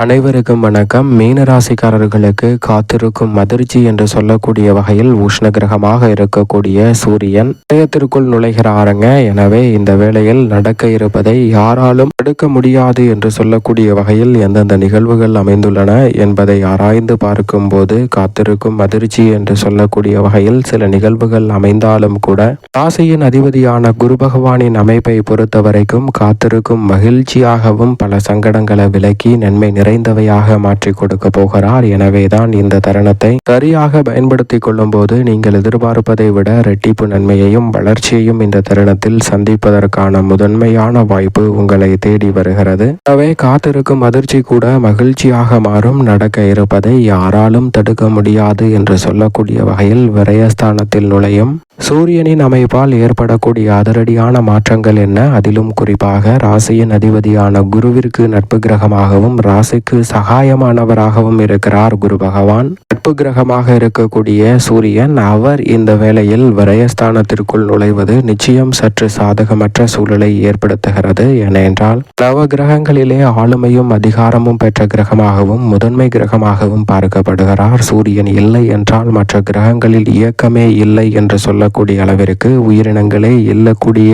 அனைவருக்கும் வணக்கம். மீனராசிக்காரர்களுக்கு காத்திருக்கும் அதிர்ச்சி என்று சொல்லக்கூடிய வகையில் உஷ்ண கிரகமாக இருக்கக்கூடிய சூரியன் இதயத்திற்குள் நுழைகிறாருங்க. எனவே இந்த வேளையில் நடக்க இருப்பதை யாராலும் தடுக்க முடியாது என்று சொல்லக்கூடிய வகையில் எந்தெந்த நிகழ்வுகள் அமைந்துள்ளன என்பதை ஆராய்ந்து பார்க்கும்போது காத்திருக்கும் அதிர்ச்சி என்று சொல்லக்கூடிய வகையில் சில நிகழ்வுகள் அமைந்தாலும் கூட ராசியின் அதிபதியான குரு பகவானின் அமைப்பை பொறுத்த வரைக்கும் காத்திருக்கும் மகிழ்ச்சியாகவும் பல சங்கடங்களை விலக்கி நன்மை நிறைந்தவையாக மாற்றி கொடுக்க போகிறார். எனவேதான் இந்த தருணத்தை சரியாக பயன்படுத்தி கொள்ளும் போது நீங்கள் எதிர்பார்ப்பதை விட ரெட்டிப்பு நன்மையையும் வளர்ச்சியையும் இந்த தருணத்தில் சந்திப்பதற்கான முதன்மையான வாய்ப்பு உங்களை தேடி வருகிறது. எனவே காத்திருக்கும் அதிர்ச்சி கூட மகிழ்ச்சியாக மாறும். நடக்க இருப்பதை யாராலும் தடுக்க முடியாது என்று சொல்லக்கூடிய வகையில் விரயஸ்தானத்தில் நுழையும் சூரியனின் அமைப்பால் ஏற்படக்கூடிய அதிரடியான மாற்றங்கள் என்ன? அதிலும் குறிப்பாக ராசியின் அதிபதியான குருவிற்கு நட்பு கிரகமாகவும் ராசிக்கு சகாயமானவராகவும் இருக்கிறார் குரு பகவான். நட்பு கிரகமாக இருக்கக்கூடிய சூரியன் அவர் இந்த வேளையில் விரயஸ்தானத்திற்குள் நுழைவது நிச்சயம் சற்று சாதகமற்ற சூழலை ஏற்படுத்துகிறது. ஏனென்றால் நவ கிரகங்களிலே ஆளுமையும் அதிகாரமும் பெற்ற கிரகமாகவும் முதன்மை கிரகமாகவும் பார்க்கப்படுகிறார். சூரியன் இல்லை என்றால் மற்ற கிரகங்களில் இயக்கமே இல்லை என்று சொல்ல சொல்லக்கூடிய அளவிற்கு உயிரினங்களே எல்லக்கூடிய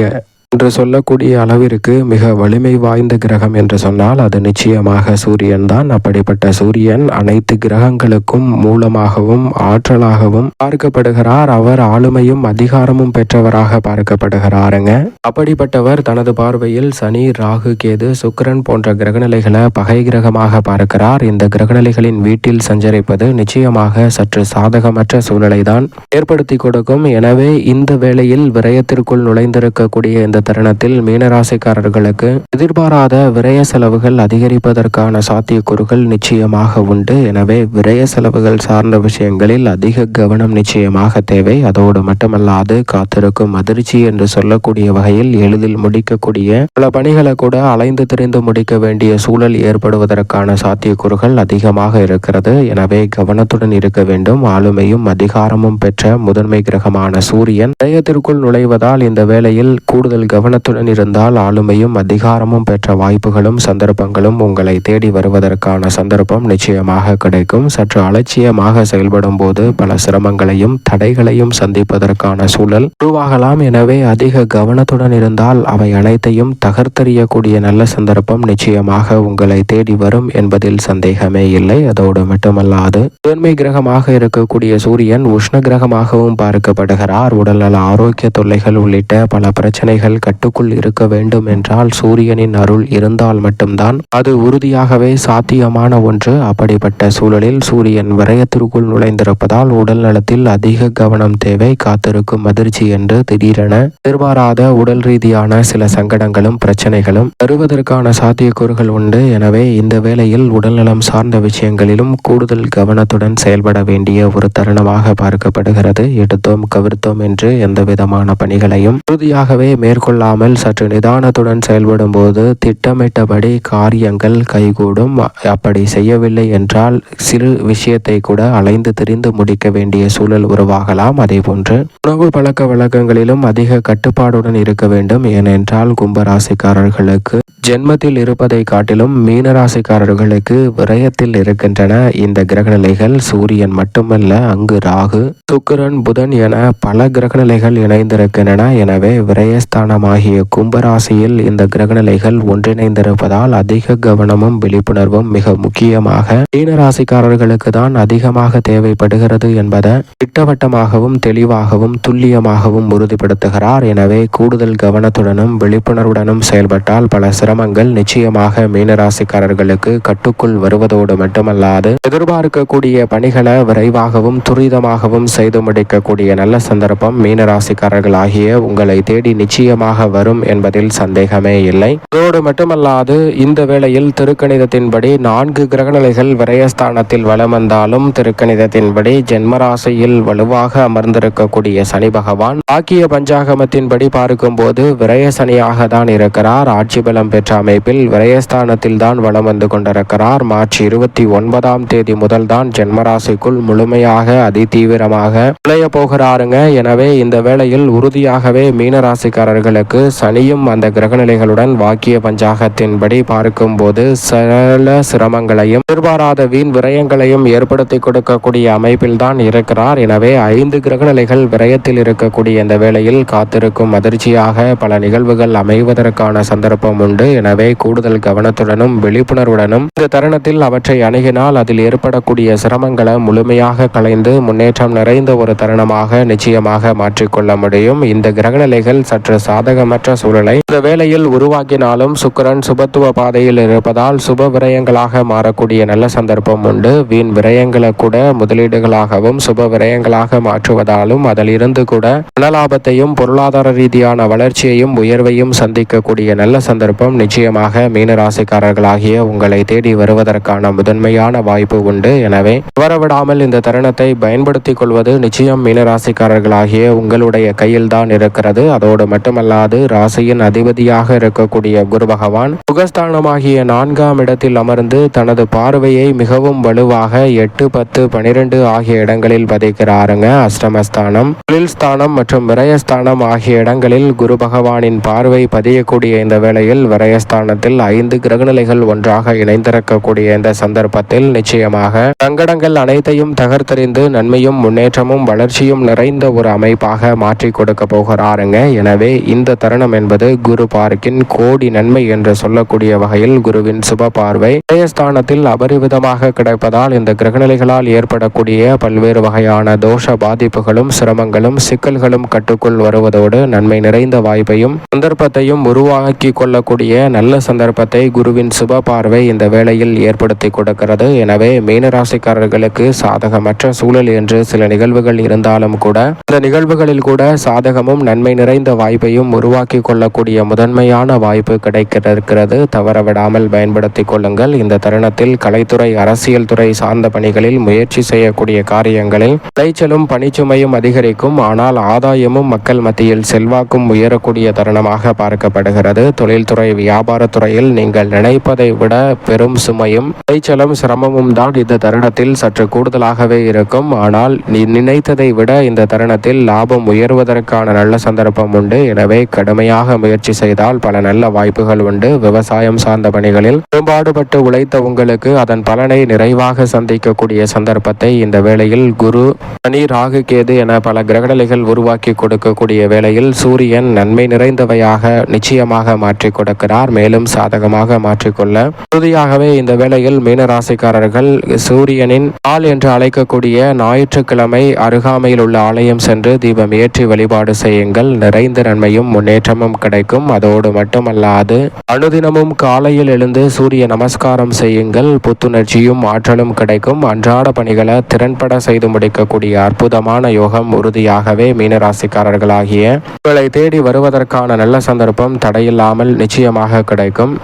என்று சொல்லக்கூடிய அளவிற்கு மிக வலிமை வாய்ந்த கிரகம் என்று சொன்னால் அது நிச்சயமாக சூரியன் தான். அப்படிப்பட்ட சூரியன் அனைத்து கிரகங்களுக்கும் மூலமாகவும் ஆற்றலாகவும் பார்க்கப்படுகிறார். அவர் ஆளுமையும் அதிகாரமும் பெற்றவராக பார்க்கப்படுகிறாருங்க. அப்படிப்பட்டவர் தனது பார்வையில் சனி ராகு கேது சுக்கரன் போன்ற கிரகநிலைகளை பகை கிரகமாக பார்க்கிறார். இந்த கிரகநிலைகளின் வீட்டில் சஞ்சரிப்பது நிச்சயமாக சற்று சாதகமற்ற சூழலை தான் ஏற்படுத்தி கொடுக்கும். எனவே இந்த வேளையில் விரயத்திற்குள் நுழைந்திருக்கக்கூடிய இந்த தருணத்தில் மீனராசிக்காரர்களுக்கு எதிர்பாராத விரய செலவுகள் அதிகரிப்பதற்கான சாத்தியக்கூறுகள் நிச்சயமாக உண்டு. எனவே விரய செலவுகள் சார்ந்த விஷயங்களில் அதிக கவனம் நிச்சயமாக தேவை. அதோடு மட்டுமல்லாது காத்திருக்கும் அதிர்ச்சி என்று சொல்லக்கூடிய வகையில் எளிதில் முடிக்கக்கூடிய பல பணிகளை கூட அலைந்து திரிந்து முடிக்க வேண்டிய சூழல் ஏற்படுவதற்கான சாத்தியக்கூறுகள் அதிகமாக இருக்கிறது. எனவே கவனத்துடன் இருக்க வேண்டும். ஆளுமையும் அதிகாரமும் பெற்ற முதன்மை கிரகமான சூரியன் விரயத்திற்குள் நுழைவதால் இந்த வேளையில் கூடுதல் கவனத்துடன் இருந்தால் ஆளுமையும் அதிகாரமும் பெற்ற வாய்ப்புகளும் சந்தர்ப்பங்களும் உங்களை தேடி வருவதற்கான சந்தர்ப்பம் நிச்சயமாக கிடைக்கும். சற்று அலட்சியமாக செயல்படும் போது பல சிரமங்களையும் தடைகளையும் சந்திப்பதற்கான சூழல் உருவாகலாம். எனவே அதிக கவனத்துடன் இருந்தால் அவை அனைத்தையும் தகர்த்தறியக்கூடிய நல்ல சந்தர்ப்பம் நிச்சயமாக உங்களை தேடி வரும் என்பதில் சந்தேகமே இல்லை. அதோடு மட்டுமல்லாது முதன்மை கிரகமாக இருக்கக்கூடிய சூரியன் உஷ்ண கிரகமாகவும் பார்க்கப்படுகிறார். உடல்நல ஆரோக்கிய தொல்லைகள் உள்ளிட்ட பல பிரச்சனைகள் கட்டுக்குள் இருக்க வேண்டும் என்றால் சூரியனின் அருள் இருந்தால் மட்டும்தான் அது உறுதியாகவே சாத்தியமான ஒன்று. அப்படிப்பட்ட சூழலில் சூரியன் விரயத்திற்குள் நுழைந்திருப்பதால் உடல் நலத்தில் அதிக கவனம் தேவை. காத்திருக்கும் அதிர்ச்சி என்று திடீரென எதிர்பாராத உடல் ரீதியான சில சங்கடங்களும் பிரச்சனைகளும் வருவதற்கான சாத்தியக்கூறுகள் உண்டு. எனவே இந்த வேளையில் உடல்நலம் சார்ந்த விஷயங்களிலும் கூடுதல் கவனத்துடன் செயல்பட வேண்டிய ஒரு தருணமாக பார்க்கப்படுகிறது. எடுத்தோம் கவிர்த்தோம் என்று எந்த விதமான பணிகளையும் உறுதியாகவே மேற்கொள்ளாமல் சற்று நிதானத்துடன் செயல்படும் போது திட்டமிட்டபடி காரியங்கள் கைகூடும். அப்படி செய்யவில்லை என்றால் சிறு விஷயத்தை கூட அலைந்து திரிந்து முடிக்க வேண்டிய சூழல் உருவாகலாம். அதே போன்று உணவு பழக்க வழக்கங்களிலும் அதிக கட்டுப்பாடுடன் இருக்க வேண்டும். ஏனென்றால் கும்பராசிக்காரர்களுக்கு ஜென்மத்தில் இருப்பதை காட்டிலும் மீனராசிக்காரர்களுக்கு விரயத்தில் இருக்கின்றன. இந்த கிரகநிலைகள் சூரியன் மட்டுமல்ல அங்கு ராகு சுக்கிரன் புதன் என பல கிரகநிலைகள் இணைந்திருக்கின்றன. எனவே விரயஸ்தானமாகிய கும்பராசியில் இந்த கிரகநிலைகள் ஒன்றிணைந்திருப்பதால் அதிக கவனமும் விழிப்புணர்வும் மிக முக்கியமாக மீனராசிக்காரர்களுக்கு தான் அதிகமாக தேவைப்படுகிறது என்பதை திட்டவட்டமாகவும் தெளிவாகவும் துல்லியமாகவும் உறுதிப்படுத்துகிறார். எனவே கூடுதல் கவனத்துடனும் விழிப்புணர்வுடனும் செயல்பட்டால் பல சிரமங்கள் நிச்சயமாக மீனராசிக்காரர்களுக்கு கட்டுக்குள் வருவதோடு மட்டுமல்லாது எதிர்பார்க்கக்கூடிய பணிகளை விரைவாகவும் துரிதமாகவும் செய்து முடிக்கக்கூடிய நல்ல சந்தர்ப்பம் மீனராசிக்காரர்கள் ஆகிய உங்களை தேடி நிச்சயமாக வரும் என்பதில் சந்தேகமே இல்லை. அதோடு மட்டுமல்லாது இந்த வேளையில் திருக்கணிதத்தின்படி நான்கு கிரகநிலைகள் விரயஸ்தானத்தில் வலம் வந்தாலும் திருக்கணிதத்தின்படி ஜென்மராசியில் வலுவாக அமர்ந்திருக்கக்கூடிய சனி பகவான் ஆக்கிய பஞ்சாகமத்தின்படி பார்க்கும்போது விரய சனியாக தான் இருக்கிறார். ஆட்சி பலம் பெற்ற அமைப்பில் விரயஸ்தானத்தில் தான் வலம் வந்து கொண்டிருக்கிறார். மார்ச் இருபத்தி ஒன்பதாம் தேதி முதல் தான் ஜென்மராசிக்குள் முழுமையாக அதிதீவிரமாக நுழைய போகிறாருங்க. எனவே இந்த வேளையில் உறுதியாகவே மீனராசிக்காரர்கள் ராசிக்காரர்களுக்கு சனியும் அந்த கிரகநிலைகளுடன் வாக்கிய பஞ்சாகத்தின்படி பார்க்கும்போது சகல சிரமங்களையும் எதிர்பாராத வீண் விரயங்களையும் ஏற்படுத்தி கொடுக்கக்கூடிய அமைப்பில்தான் இருக்கிறார். எனவே ஐந்து கிரகநிலைகள் விரயத்தில் இருக்கக்கூடிய இந்த வேளையில் காத்திருக்கும் அதிர்ச்சியாக பல நிகழ்வுகள் அமைவதற்கான சந்தர்ப்பம் உண்டு. எனவே கூடுதல் கவனத்துடனும் விழிப்புணர்வுடனும் இந்த தருணத்தில் அவற்றை அணுகினால் அதில் ஏற்படக்கூடிய சிரமங்களை முழுமையாக களைந்து முன்னேற்றம் நிறைந்த ஒரு தருணமாக நிச்சயமாக மாற்றிக்கொள்ள முடியும். இந்த கிரகநிலைகள் சற்று சாதகமற்ற சூழலை. இந்த வேளையில் உருவாக்கினாலும் சுக்கரன் சுபத்துவ பாதையில் இருப்பதால் சுப விரயங்களாக மாறக்கூடிய நல்ல சந்தர்ப்பம் உண்டு. வீண் விரயங்களை கூட முதலீடுகளாகவும் சுப விரயங்களாக மாற்றுவதாலும் அதில் இருந்து கூட பணலாபத்தையும் பொருளாதார ரீதியான வளர்ச்சியையும் உயர்வையும் சந்திக்கக்கூடிய நல்ல சந்தர்ப்பம் நிச்சயமாக மீனராசிக்காரர்களாகிய உங்களை தேடி வருவதற்கான முதன்மையான வாய்ப்பு உண்டு. எனவே தவறவிடாமல் இந்த தருணத்தை பயன்படுத்திக் கொள்வது நிச்சயம் மீனராசிக்காரர்களாகிய உங்களுடைய கையில்தான் இருக்கிறது. அதோடு மட்டுமல்ல மட்டுமல்லாது ராசியின் அதிபதியாக இருக்கக்கூடிய குரு பகவான் சுகஸ்தானமாகிய நான்காம் இடத்தில் அமர்ந்து தனது பார்வையை மிகவும் வலுவாக எட்டு பத்து பனிரெண்டு ஆகிய இடங்களில் பதிக்கிறாருங்க. அஷ்டமஸ்தானம் தொழில் ஸ்தானம் மற்றும் விரயஸ்தானம் ஆகிய இடங்களில் குரு பகவானின் பார்வை பதியக்கூடிய இந்த வேளையில் விரயஸ்தானத்தில் ஐந்து கிரகநிலைகள் ஒன்றாக இணைந்திருக்கக்கூடிய இந்த சந்தர்ப்பத்தில் நிச்சயமாக சங்கடங்கள் அனைத்தையும் தகர்த்தெறிந்து நன்மையும் முன்னேற்றமும் வளர்ச்சியும் நிறைந்த ஒரு அமைப்பாக மாற்றி கொடுக்க போகிறாருங்க. எனவே இந்த இந்த தருணம் என்பது குரு பார்க்கின் கோடி நன்மை என்று சொல்லக்கூடிய வகையில் குருவின் சுப பார்வை. விரயஸ்தானத்தில் அபரிவிதமாக கிடைப்பதால் இந்த கிரகநிலைகளால் ஏற்படக்கூடிய பல்வேறு வகையான தோஷ பாதிப்புகளும் சிரமங்களும் சிக்கல்களும் கட்டுக்குள் வருவதோடு நன்மை நிறைந்த வாய்ப்பையும் சந்தர்ப்பத்தையும் உருவாக்கி கொள்ளக்கூடிய நல்ல சந்தர்ப்பத்தை குருவின் சுப பார்வை இந்த வேளையில் ஏற்படுத்தி கொடுக்கிறது. எனவே மீனராசிக்காரர்களுக்கு சாதகமற்ற சூழல் என்று சில நிகழ்வுகள் இருந்தாலும் கூட இந்த நிகழ்வுகளில் கூட சாதகமும் நன்மை நிறைந்த வாய்ப்பையும் உருவாக்கி கொள்ளக்கூடிய முதன்மையான வாய்ப்பு கிடைக்கிறது தவறவிடாமல் பயன்படுத்திக் கொள்ளுங்கள். இந்த தருணத்தில் கலைத்துறை அரசியல் துறை சார்ந்த பணிகளில் முயற்சி செய்யக்கூடிய காரியங்களில் விளைச்சலும் பணிச்சுமையும் அதிகரிக்கும். ஆனால் ஆதாயமும் மக்கள் மத்தியில் செல்வாக்கும் உயரக்கூடிய தருணமாக பார்க்கப்படுகிறது. தொழில்துறை வியாபாரத்துறையில் நீங்கள் நினைப்பதை விட பெரும் சுமையும் விளைச்சலும் சிரமமும் தான் இந்த தருணத்தில் சற்று கூடுதலாகவே இருக்கும். ஆனால் நீ நினைத்ததை விட இந்த தருணத்தில் லாபம் உயர்வதற்கான நல்ல சந்தர்ப்பம் உண்டு. எனவே கடுமையாக முயற்சி செய்தால் பல நல்ல வாய்ப்புகள் உண்டு. விவசாயம் சார்ந்த பணிகளில் பெரும்பாடுபட்டு உழைத்த உங்களுக்கு அதன் பலனை நிறைவாக சந்திக்கக்கூடிய சந்தர்ப்பத்தை இந்த வேளையில் குரு சனி ராகு கேது என பல கிரகநிலைகள் உருவாக்கி கொடுக்கக்கூடிய வேளையில் சூரியன் நன்மை நிறைந்தவையாக நிச்சயமாக மாற்றிக் கொடுக்கிறார். மேலும் சாதகமாக மாற்றிக்கொள்ள உறுதியாகவே இந்த வேளையில் மீனராசிக்காரர்கள் சூரியனின் ஆள் என்று அழைக்கக்கூடிய ஞாயிற்றுக்கிழமை அருகாமையில் உள்ள ஆலயம் சென்று தீபம் ஏற்றி வழிபாடு செய்யுங்கள். நிறைந்த நன்மையும் முன்னேற்றமும் கிடைக்கும். அதோடு மட்டுமல்லாது அனுதினமும் காலையில் எழுந்து சூரிய நமஸ்காரம் செய்யுங்கள். புத்துணர்ச்சியும் ஆற்றலும் கிடைக்கும். அன்றாட பணிகளை திறன்பட செய்து முடிக்கக்கூடிய அற்புதமான யோகம் உறுதியாகவே மீனராசிக்காரர்களாகிய உங்களை தேடி வருவதற்கான நல்ல சந்தர்ப்பம் தடையில்லாமல் நிச்சயமாக கிடைக்கும்.